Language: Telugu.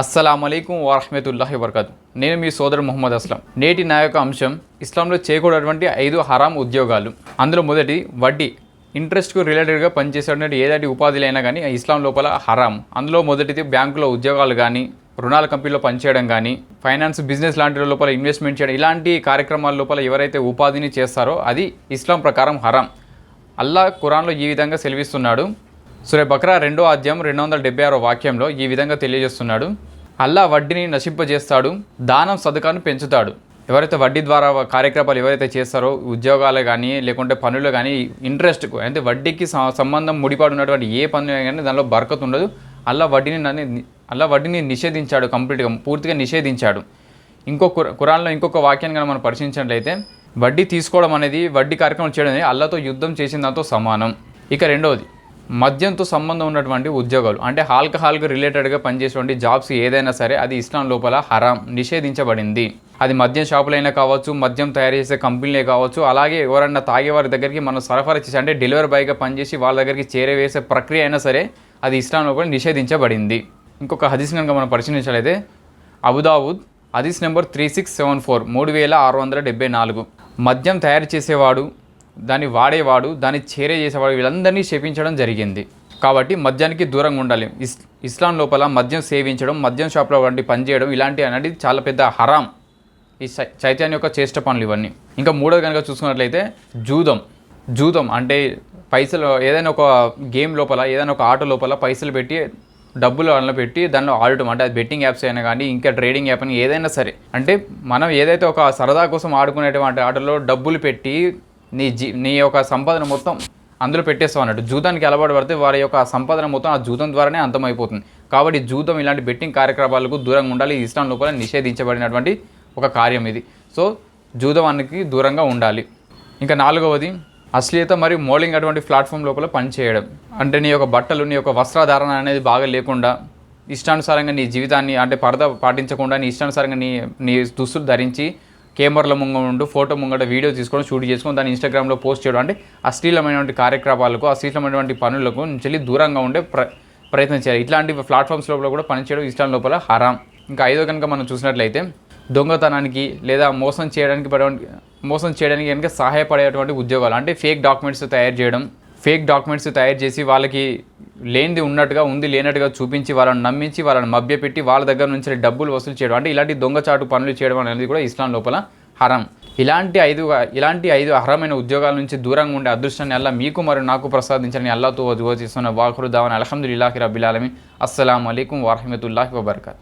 అస్సలం అయికం వరహమతుల్లాహి వరకత్ నేను మీ సోదరు మొహమ్మద్ అస్లం. నేటి నా యొక్క అంశం ఇస్లాంలో చేయకూడటువంటి ఐదు హరాం ఉద్యోగాలు. అందులో మొదటి వడ్డీ. ఇంట్రెస్ట్కు రిలేటెడ్గా పనిచేసేటువంటి ఏదాటి ఉపాధులైనా కానీ ఇస్లాం లోపల హరాం. అందులో మొదటిది బ్యాంకులో ఉద్యోగాలు కానీ రుణాల కంపెనీలో పనిచేయడం కానీ ఫైనాన్స్ బిజినెస్ లాంటి లోపల ఇన్వెస్ట్మెంట్ చేయడం ఇలాంటి కార్యక్రమాల లోపల ఎవరైతే ఉపాధిని చేస్తారో అది ఇస్లాం ప్రకారం హరాం. అల్లా ఖురాన్లో ఈ విధంగా సెలవిస్తున్నాడు. సురే బక్రా రెండో అధ్యాయం రెండు వందల డెబ్బై ఆరో వాక్యంలో ఈ విధంగా తెలియజేస్తున్నాడు. అల్లా వడ్డీని నశింపజేస్తాడు దానం సదుకాను పెంచుతాడు. ఎవరైతే వడ్డీ ద్వారా కార్యక్రమాలు ఎవరైతే చేస్తారో ఉద్యోగాలు కానీ లేకుంటే పనులు కానీ ఇంట్రెస్ట్కు అంటే వడ్డీకి సంబంధం ముడిపడి ఉన్నటువంటి ఏ పనులు కానీ దానిలో బరకత్ ఉండదు. అల్లా వడ్డీని నన్ను అల్లా వడ్డీని నిషేధించాడు కంప్లీట్గా పూర్తిగా నిషేధించాడు. ఇంకో కుర- ఇంకొక వాక్యాన్ని కానీ మనం పరిశీలించినట్లయితే వడ్డీ తీసుకోవడం అనేది వడ్డీ కార్యక్రమం చేయడం అనేది అల్లతో యుద్ధం చేసిన దాంతో సమానం. ఇక రెండవది మద్యంతో సంబంధం ఉన్నటువంటి ఉద్యోగాలు అంటే ఆల్కహాల్కి రిలేటెడ్గా పనిచేసేటువంటి జాబ్స్ ఏదైనా సరే అది ఇస్లాం లోపల హరాం నిషేధించబడింది. అది మద్యం షాపులైనా కావచ్చు మద్యం తయారు చేసే కంపెనీలే కావచ్చు అలాగే ఎవరన్నా తాగేవారి దగ్గరికి మనం సరఫరా చేసి అంటే డెలివరీ బాయ్గా పనిచేసి వాళ్ళ దగ్గరికి చేరవేసే ప్రక్రియ అయినా సరే అది ఇస్లాం లోపల నిషేధించబడింది. ఇంకొక హదీస్ కనుక మనం పరిశీలించాలైతే అబుదావుద్ హదీస్ number three six seven four మూడు వేల ఆరు వందల డెబ్బై నాలుగు. మద్యం తయారు చేసేవాడు దాన్ని వాడేవాడు దాన్ని చేరే చేసేవాడు వీళ్ళందరినీ శపించడం జరిగింది. కాబట్టి మద్యానికి దూరంగా ఉండాలి. ఇస్ ఇస్లాం లోపల మద్యం సేవించడం మద్యం షాప్లో వంటి పనిచేయడం ఇలాంటి అనేది చాలా పెద్ద హరాం. ఈ చైతన్య యొక్క చేష్ట పనులు ఇవన్నీ. ఇంకా మూడోది కనుక చూసుకున్నట్లయితే జూదం. జూదం అంటే పైసలు ఏదైనా ఒక గేమ్ లోపల ఏదైనా ఒక ఆట లోపల పైసలు పెట్టి డబ్బులు అందులో పెట్టి దానిలో ఆడటం. అంటే అది బెట్టింగ్ యాప్స్ అయినా కానీ ఇంకా ట్రేడింగ్ యాప్ అని ఏదైనా సరే. అంటే మనం ఏదైతే ఒక సరదా కోసం ఆడుకునేటువంటి ఆటలో డబ్బులు పెట్టి నీ జీ నీ యొక్క సంపాదన మొత్తం అందులో పెట్టేస్తావు అన్నట్టు. జూదానికి అలవాటు పడితే వారి యొక్క సంపాదన మొత్తం ఆ జూదం ద్వారానే అంతమైపోతుంది. కాబట్టి జూదం ఇలాంటి బెట్టింగ్ కార్యక్రమాలకు దూరంగా ఉండాలి ఈ ఇస్లాం లోపల నిషేధించబడినటువంటి ఒక కార్యం ఇది. సో జూదవానికి దూరంగా ఉండాలి. ఇంకా నాలుగవది అశ్లీలత మరియు మోడలింగ్ అటువంటి ప్లాట్ఫామ్ లోపల పనిచేయడం. అంటే నీ యొక్క బట్టలు నీ యొక్క వస్త్రధారణ అనేది బాగా లేకుండా ఇష్టానుసారంగా నీ జీవితాన్ని అంటే పరద పాటించకుండా నీ ఇష్టానుసారంగా నీ నీ దుస్తులు ధరించి కెమెరాల ముంగ ఉండు ఫోటో ముంగట వీడియో తీసుకొని షూట్ చేసుకొని దాన్ని ఇన్స్టాగ్రామ్లో పోస్ట్ చేయడం. అంటే అశ్లీలమైనటువంటి కార్యక్రమాలకు అశ్లీలమైనటువంటి పనులకు నుంచి దూరంగా ఉండే ప్ర ప్రయత్నం చేయాలి. ఇట్లాంటి ప్లాట్ఫామ్స్ లోపల కూడా పనిచేయడం ఇష్టం లోపల హరాం. ఇంకా ఐదో కనుక మనం చూసినట్లయితే దొంగతనానికి లేదా మోసం చేయడానికి పడేటువంటి మోసం చేయడానికి కనుక సహాయపడేటువంటి ఉద్యోగాలు అంటే ఫేక్ డాక్యుమెంట్స్ తయారు చేయడం ఫేక్ డాక్యుమెంట్స్ తయారు చేసి వాళ్ళకి లేనిది ఉన్నట్టుగా ఉంది లేనట్టుగా చూపించి వాళ్ళని నమ్మించి వాళ్ళని మభ్యపెట్టి వాళ్ళ దగ్గర నుంచి డబ్బులు వసూలు చేయడం. అంటే ఇలాంటి దొంగచాటు పనులు చేయడం అనేది కూడా ఇస్లాం లోపల హరం. ఇలాంటి ఐదు ఇలాంటి ఐదు అర్హమైన ఉద్యోగాల నుంచి దూరంగా ఉండే అదృష్టాన్ని అల్లా మీకు మరియు నాకు ప్రసాదించాలని అల్లాతో వదివచిస్తున్న వాఖరు దావన్ అల్హమ్దుల్లాహి రబ్బిల్ అస్సలం అయికం వరహమతుల్లాహి వబర్కత్.